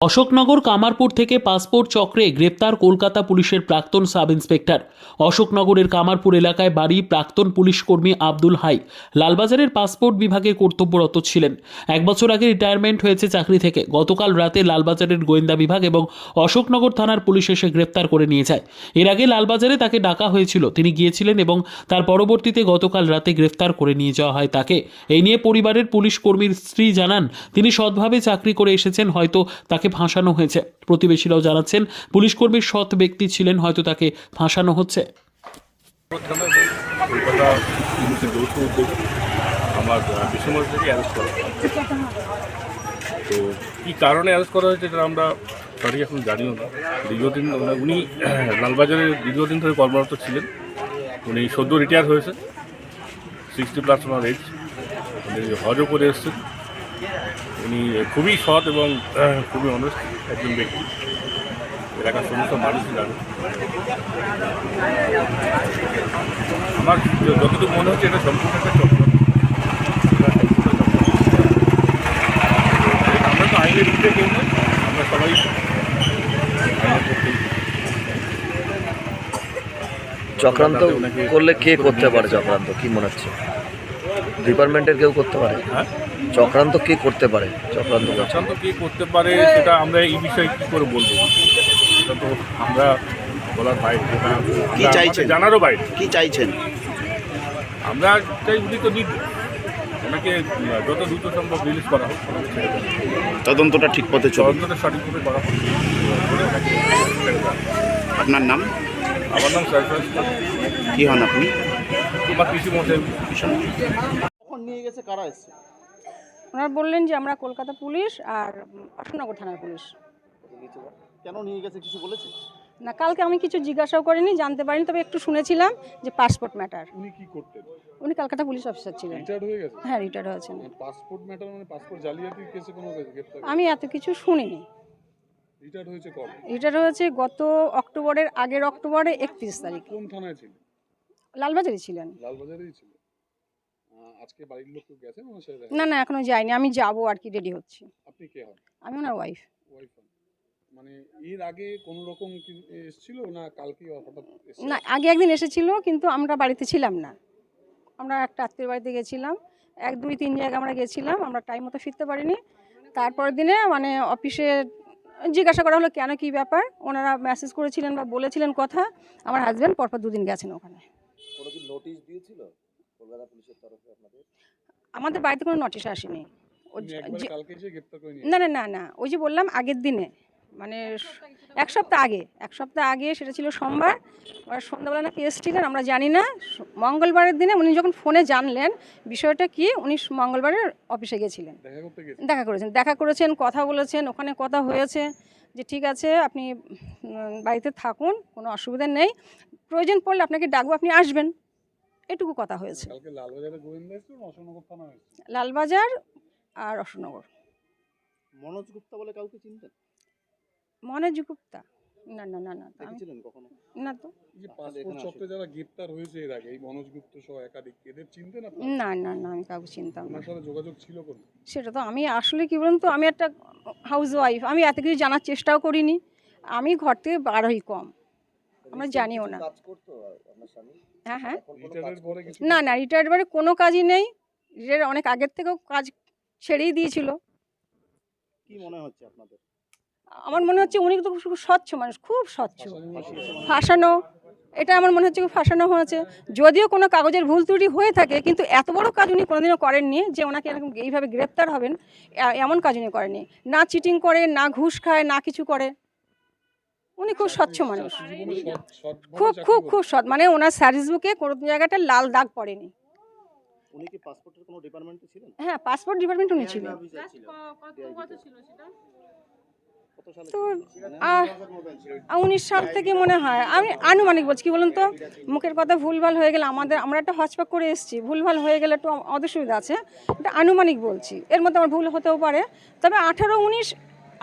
অশোকনগর কামারপুর থেকে পাসপোর্ট চক্রে গ্রেপ্তার কলকাতা পুলিশের প্রাক্তন সাব ইন্সপেক্টর অশোকনগরের কামারপুর এলাকায় বাড়ি প্রাক্তন পুলিশ কর্মী আব্দুল হাই। লালবাজারের পাসপোর্ট বিভাগে কর্তব্যরত ছিলেন। এক বছর আগে রিটায়ারমেন্ট হয়েছে চাকরি থেকে। গতকাল রাতে লালবাজারের গোয়েন্দা বিভাগ এবং অশোকনগর থানার পুলিশ এসে গ্রেপ্তার করে নিয়ে যায়। এর আগে লালবাজারে তাকে ডাকা হয়েছিল। তিনি গিয়েছিলেন এবং তার পরবর্তীতে গতকাল রাতে গ্রেফতার করে নিয়ে যাওয়া হয় তাকে। এই নিয়ে পরিবারের পুলিশ কর্মীর স্ত্রী জানান, তিনি সৎভাবে চাকরি করে এসেছেন, হয়তো তাকে ফাঁসানো হয়েছে। প্রতিবেশীরাও জানাচ্ছেন, পুলিশ কর্মীর সৎ ব্যক্তি ছিলেন, হয়তো তাকে ফাঁসানো হচ্ছে। তো কী কারণে অ্যারেস্ট করা হয়েছে এটা আমরা সঠিক এখন জানিও না। দীর্ঘদিন উনি লালবাজারে দীর্ঘদিন ধরে কর্মরত ছিলেন। উনি সদ্য রিটায়ার হয়েছে সিক্সটি প্লাস ওনার এজ উনি হজও করে এসেছেন। উনি খুবই সৎ এবং খুবই অনেস্ট একজন ব্যক্তি। এলাকার সমস্ত মানুষই জানে। আমার যতটুকু মনে হচ্ছে এটা সম্পূর্ণ একটা চক্র। আমরা তো আইনের বিরুদ্ধে কেউ নই আমরা সবাই চক্রান্ত করলে কে করতে পারে চক্রান্ত? কি মনে হচ্ছে? ডিপার্টমেন্টের কেউ করতে পারে? হ্যাঁ। চক্রান্ত কে করতে পারে? চক্রান্ত চক্রান্ত কে করতে পারে সেটা আমরা এই বিষয়ে কী করে বলব? সেটা তো আমরা বলার বাইরে কি চাইছেন? জানারও বাইরে। কি চাইছেন? আমরা চাই উনি তো নির্দোষ ওনাকে যত দ্রুত সম্ভব রিলিজ করা হোক। তদন্তটা ঠিক পথে চলুন তদন্তটা সঠিকভাবে করা হোক। আপনার নাম? আমার নাম সাইফাস কি হন আপনি? তোমার কৃষি মশাই নিয়ে গেছে কারা এসছে? ওনারা বললেন যে আমরা কলকাতা পুলিশ আর অশোকনগর থানার পুলিশ। কেন নিয়ে গেছে কিছু বলেছে? না কালকে আমি কিছু জিজ্ঞাসাও করিনি জানতে পারিনি তবে একটু শুনেছিলাম যে পাসপোর্ট ম্যাটার। উনি কি করতেন? উনি কলকাতা পুলিশ অফিসার ছিলেন। রিটায়ার্ড হয়ে গেছে? হ্যাঁ রিটায়ার হয়েছেন। পাসপোর্ট ম্যাটার মানে পাসপোর্ট জালিয়াতি কেসে কোনো গ্রেপ্তার আমি এত কিছু শুনিনি। রিটায়ার্ড হয়েছে কবে? রিটায়ার হয়েছে গত অক্টোবরের আগের অক্টোবরে একত্রিশ তারিখ। কোন থানায় ছিল লালবাজারে ছিলেন। লালবাজারেই ছিল আহ, আজকে বাড়ির লোক কেউ গেছে ওনার সাথে না না এখনও যাইনি আমি যাব আর কি রেডি হচ্ছি। আপনি কে হন? আমি ওনার ওয়াইফ ওয়াইফ মানে এর আগে কোনো রকম কি এসেছিল না কালকে হঠাৎ না আগে একদিন এসেছিল কিন্তু আমরা বাড়িতে ছিলাম না। আমরা একটা আত্মীয় বাড়িতে গেছিলাম। এক দুই তিন জায়গায় আমরা গেছিলাম আমরা টাইম মতো ফিরতে পারিনি। তারপরের দিনে মানে অফিসে জিজ্ঞাসা করা হলো কেন কী ব্যাপার? ওনারা মেসেজ করেছিলেন বা বলেছিলেন কথা। আমার হাজব্যান্ড পরপর দুদিন গেছেন ওখানে। কোনো কি নোটিশ দিয়েছিল? কলকাতা পুলিশের তরফে আপনাদের? আমাদের বাড়িতে কোনো নোটিশ আসেনি। না না না না। ওই যে বললাম আগের দিনে। মানে এক সপ্তাহ আগে। এক সপ্তাহ আগে সেটা ছিল সোমবার। আর সন্ধ্যাবেলা না নাকি এসেছিলেন আমরা জানি না। মঙ্গলবারের দিনে উনি যখন ফোনে জানলেন বিষয়টা কি উনি মঙ্গলবারের অফিসে গেছিলেন। দেখা করেছেন। দেখা করেছেন কথা বলেছেন ওখানে কথা হয়েছে যে ঠিক আছে আপনি বাড়িতে থাকুন কোনো অসুবিধা নেই। প্রয়োজন পড়লে আপনাকে ডাকবো আপনি আসবেন। এটুকু কথা হয়েছে। কালকে লালবাজারে আর অশোকনগর। মনোজ গুপ্তা বলে কাউকে চিনতেন? মনে গুপ্তা? না না না না আমি- কখনো? না তো। পাসপোর্ট যারা হয়েছে এর আগে এই মনোজ গুপ্ত সহ একাধিক এদের চিনতেন না না না আমি কাউকে চিনতাম না। সাথে যোগাযোগ ছিল কোন? সেটা তো আমি আসলে কি বলুন তো আমি একটা হাউস ওয়াইফ আমি এত কিছু জানার চেষ্টাও করিনি। আমি ঘর থেকে বার হই কম। আমরা জানিও না। কাজ করতো আপনার স্বামী? হ্যাঁ হ্যাঁ। না না রিটায়ার্ড বারে কোনো কাজই নেই। রিটায়ার অনেক আগের থেকেও কাজ ছেড়েই দিয়েছিল। কি মনে হচ্ছে আপনাদের? আমার মনে হচ্ছে উনি তো খুব স্বচ্ছ মানুষ খুব স্বচ্ছ। ফাঁসানো এটা আমার মনে হচ্ছে খুব ফাঁসানো হয়েছে। যদিও কোনো কাগজের ভুল ত্রুটি হয়ে থাকে কিন্তু এত বড় কাজ উনি কোনোদিনও করেননি যে ওনাকে এরকম এইভাবে গ্রেপ্তার হবেন এমন কাজ উনি করেননি। না চিটিং করে না ঘুষ খায় না কিছু করে। উনি খুব স্বচ্ছ মানুষ। সৎভাবে খুব খুব খুব সৎ মানে ওনার সার্ভিস বুকে কোনো জায়গাটা লাল দাগ পড়েনি। উনি কি পাসপোর্টের কোনো ডিপার্টমেন্টে ছিলেন? হ্যাঁ পাসপোর্ট ডিপার্টমেন্ট উনি ছিলেন। তো। ছিলেন? উনিশ সাল থেকে মনে হয় আমি আনুমানিক বলছি কি বলুন তো? মুখের কথা ভুলভাল হয়ে গেলে আমাদের আমরা একটা হজপাক করে এসেছি। ভুলভাল হয়ে গেলে একটু আমাদের সুবিধা আছে। এটা আনুমানিক বলছি। এর মধ্যে আমার ভুল হতেও পারে। তবে আঠারো উনিশ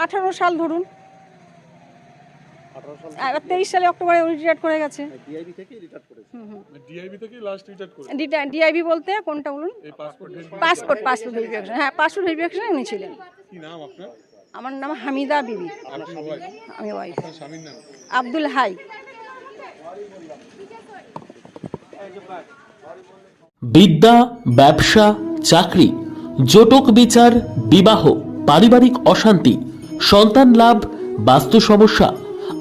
আঠারো সাল ধরুন। তেইশ সালে অক্টোবরে উনি রিটায়ার করে গেছে। ডিআইবি থেকেই রিটায়ার করেছে। ডিআইবি থেকেই লাস্ট রিটায়ার করে ডিআইবি বলতে কোনটা বলুন? পাসপোর্ট পাসপোর্ট পাসপোর্ট ভেরিফিকেশন হ্যাঁ পাসপোর্ট ভেরিফিকেশনে উনি ছিলেন। কি নাম আপনার? আমার নাম হামিদা বিবি। আমি ওয়াইফ স্বামীর নাম? আব্দুল হাই। বিদ্যা ব্যবসা চাকরি জটক বিচার বিবাহ পারিবারিক অশান্তি সন্তান লাভ বাস্তু সমস্যা